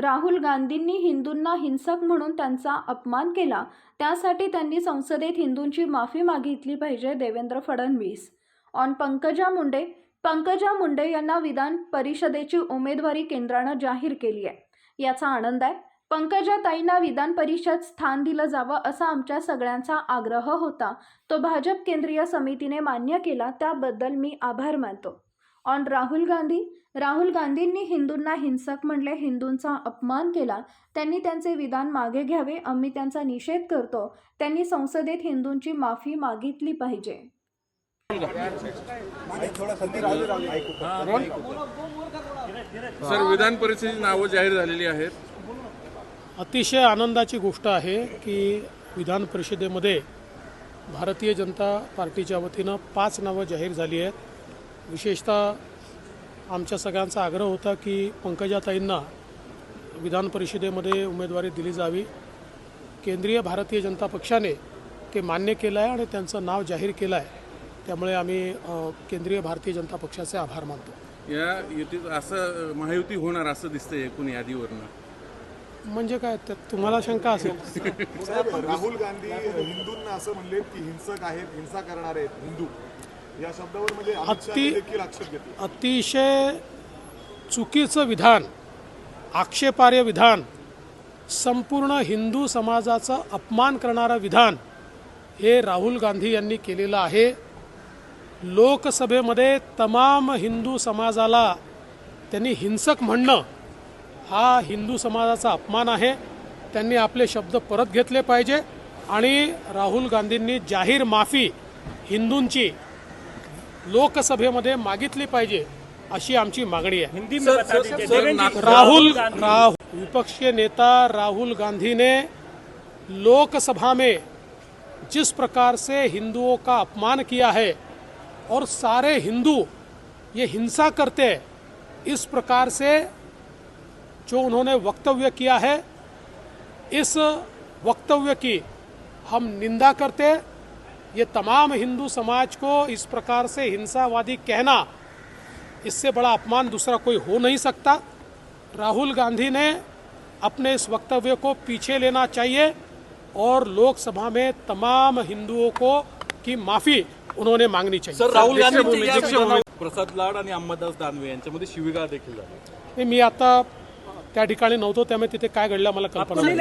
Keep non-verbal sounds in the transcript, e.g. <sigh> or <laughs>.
राहुल गांधींनी हिंदूंना हिंसक म्हणून त्यांचा अपमान केला. त्यासाठी त्यांनी संसदेत हिंदूंची माफी मागितली पाहिजे देवेंद्र फडणवीस. ऑन पंकजा मुंडे पंकजा मुंडे यांना विधान परिषदेची उमेदवारी केंद्रानं जाहीर केली आहे. याचा आनंद आहे. पंकजा ताईंना विधान परिषद स्थान दिलं जावं असा आमच्या सगळ्यांचा आग्रह होता. तो भाजप केंद्रीय समितीने मान्य केला. त्याबद्दल मी आभार मानतो. ऑन राहुल गांधी राहुल गांधींनी हिंदूंना हिंसक म्हणले हिंदूंचा अपमान केला. त्यांनी त्यांचे विधान मागे घ्यावे आम्ही त्यांचा निषेध करतो. त्यांनी संसदेत हिंदूंची माफी मागितली पाहिजे. सर विधान परिषदेची नावं जाहीर झालेली आहेत. अतिशय आनंदाची गोष्ट आहे की विधान परिषदेमध्ये भारतीय जनता पार्टीच्या वतीनं पाच नावं जाहीर झाली आहेत. विशेषतः आमच्या सगळ्यांचा आग्रह होता की पंकजाताईंना विधान परिषदेमध्ये उमेदवारी दिली जावी. केंद्रीय भारतीय जनता पक्षाने ते मान्य केलं आहे आणि त्यांचं नाव जाहीर केलं आहे. त्यामुळे आम्ही केंद्रीय भारतीय जनता पक्षाचे आभार मानतो. या युतीत असं महायुती होणार असं दिसतंय एकूण यादीवरनं. म्हणजे काय त्यात तुम्हाला शंका असेल? <laughs> राहुल गांधी हिंदूंना असं म्हणले की हिंसक आहेत हिंसा करणार आहेत हिंदू. या शब्दावर म्हणजे अतिशय चुकीचं विधान आक्षेपार्ह विधान संपूर्ण हिंदू समाजाचा अपमान करणारं विधान हे राहुल गांधी यांनी केलेलं आहे. लोकसभेमध्ये तमाम हिंदू समाजाला त्यांनी हिंसक म्हणणं हा हिंदू समाजाचा अपमान आहे. त्यांनी आपले शब्द परत घेतले पाहिजे आणि राहुल गांधींनी जाहीर माफी हिंदूंची लोकसभेमध्ये मागितली पाहिजे अशी आमची मागणी आहे. हिंदी में बता दीजिए देवेंद्र जी, राहुल गांधी। राहुल विपक्ष के नेता राहुल गांधी ने लोकसभा में जिस प्रकार से हिंदुओं का अपमान किया है और सारे हिंदू ये हिंसा करते हैं इस प्रकार से जो उन्होंने वक्तव्य किया है इस वक्तव्य की हम निंदा करते हैं। ये तमाम हिंदू समाज को इस प्रकार से हिंसावादी कहना इससे बड़ा अपमान दूसरा कोई हो नहीं सकता। राहुल गांधी ने अपने इस वक्तव्य को पीछे लेना चाहिए और लोकसभा में तमाम हिंदुओं को की माफी उन्होंने मांगनी चाहिए। सर राहुल प्रसाद लाड आणि अंबादास दानवे यांच्यामध्ये शिवीगाळ देखील झाली. मी आता त्या ठिकाणी नव्हतो त्यामुळे तिथे काय घडलं मला कल्पना नहीं